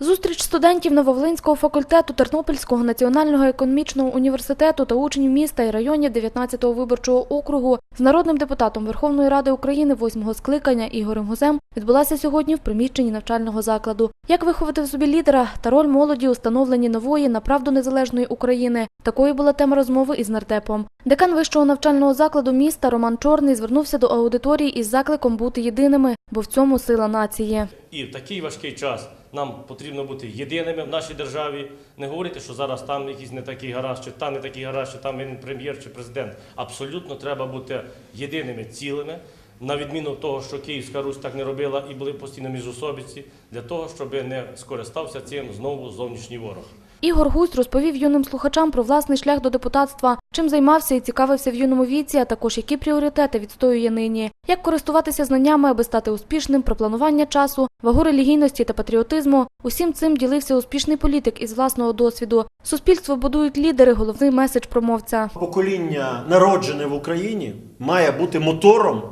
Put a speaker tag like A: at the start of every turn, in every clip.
A: Зустріч студентів Нововолинського факультету Тернопільського національного економічного університету та учнів міста і районів 19-го виборчого округу з народним депутатом Верховної Ради України 8-го скликання Ігорем Гузем відбулася сьогодні в приміщенні навчального закладу. Як виховати в собі лідера та роль молоді у становленні нової направду незалежної України? Такою була тема розмови із нардепом. Декан вищого навчального закладу міста Роман Чорний звернувся до аудиторії із закликом бути єдиними, бо в цьому сила нації.
B: І в такий важкий час нам потрібно бути єдиними в нашій державі. Не говорити, що зараз там якийсь не такий гараж, чи там не такий гараж, чи там він прем'єр чи президент. Абсолютно треба бути єдиними, цілими. На відміну того, що Київська Русь так не робила і були постійно міжособиці, для того, щоб не скористався цим знову зовнішній ворог.
A: Ігор Гусь розповів юним слухачам про власний шлях до депутатства, чим займався і цікавився в юному віці, а також які пріоритети відстоює нині, як користуватися знаннями, аби стати успішним, про планування часу, вагу релігійності та патріотизму. Усім цим ділився успішний політик із власного досвіду. Суспільство будують лідери, головний меседж промовця.
C: Покоління, народжене в Україні, має бути мотором,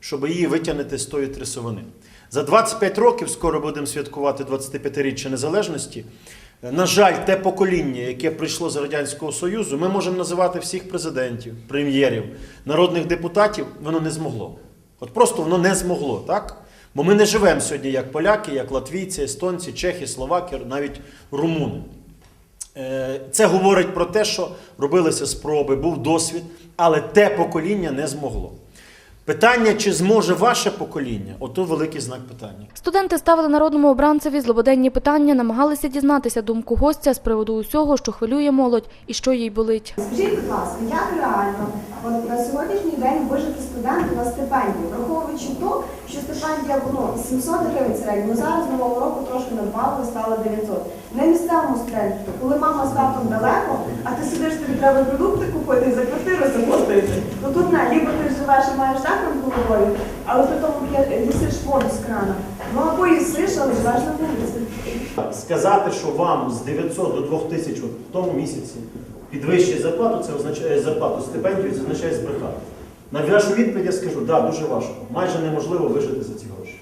C: щоб її витягнути з тої трясовини. За 25 років, скоро будемо святкувати 25-річчя незалежності. На жаль, те покоління, яке прийшло з Радянського Союзу, ми можемо називати всіх президентів, прем'єрів, народних депутатів, воно не змогло. От просто воно не змогло, так? Бо ми не живемо сьогодні як поляки, як латвійці, естонці, чехи, словаки, навіть румуни. Е, Це говорить про те, що робилися спроби, був досвід, але те покоління не змогло. Питання, чи зможе ваше покоління, ото великий знак питання.
A: Студенти ставили народному обранцеві злободенні питання, намагалися дізнатися думку гостя з приводу усього, що хвилює молодь і що їй болить.
D: Скажіть, будь ласка, як реально от на сьогоднішній день вижити студенту на стипендію, враховуючи то, що стипендія ну, 700 гривень середньо, зараз нового року трошки надбавили, стало 900. На місцевому студенті, коли мама з татом далеко, а ти сидиш, тобі треба продукти купити і за квартиру заплатити. Ну тут не, либо ти живеш і маєш так над головою, але при тому їсиш воду з крана. Ну або їсиш, але живеш на вулиці.
C: Сказати, що вам з 900 до 2000 от в тому місяці підвищить зарплату, це означає зарплату стипендію, це означає збрехати. На вашу відповідь я скажу, да, дуже важко. Майже неможливо вижити за ці гроші.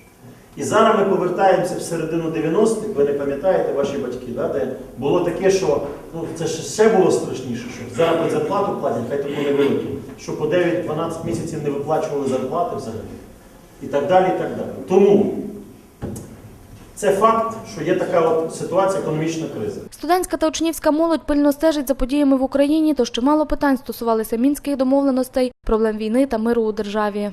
C: І зараз ми повертаємося в середину 90-х, ви не пам'ятаєте ваші батьки, да, де було таке, що ну, це ще було страшніше, що зараз зарплату платять, хай таку невелику, що по 9-12 місяців не виплачували зарплати взагалі. І так далі, і так далі. Тому це факт, що є така от ситуація, економічна криза.
A: Студентська та учнівська молодь пильно стежить за подіями в Україні, тож чимало питань стосувалися мінських домовленостей, проблем війни та миру у державі.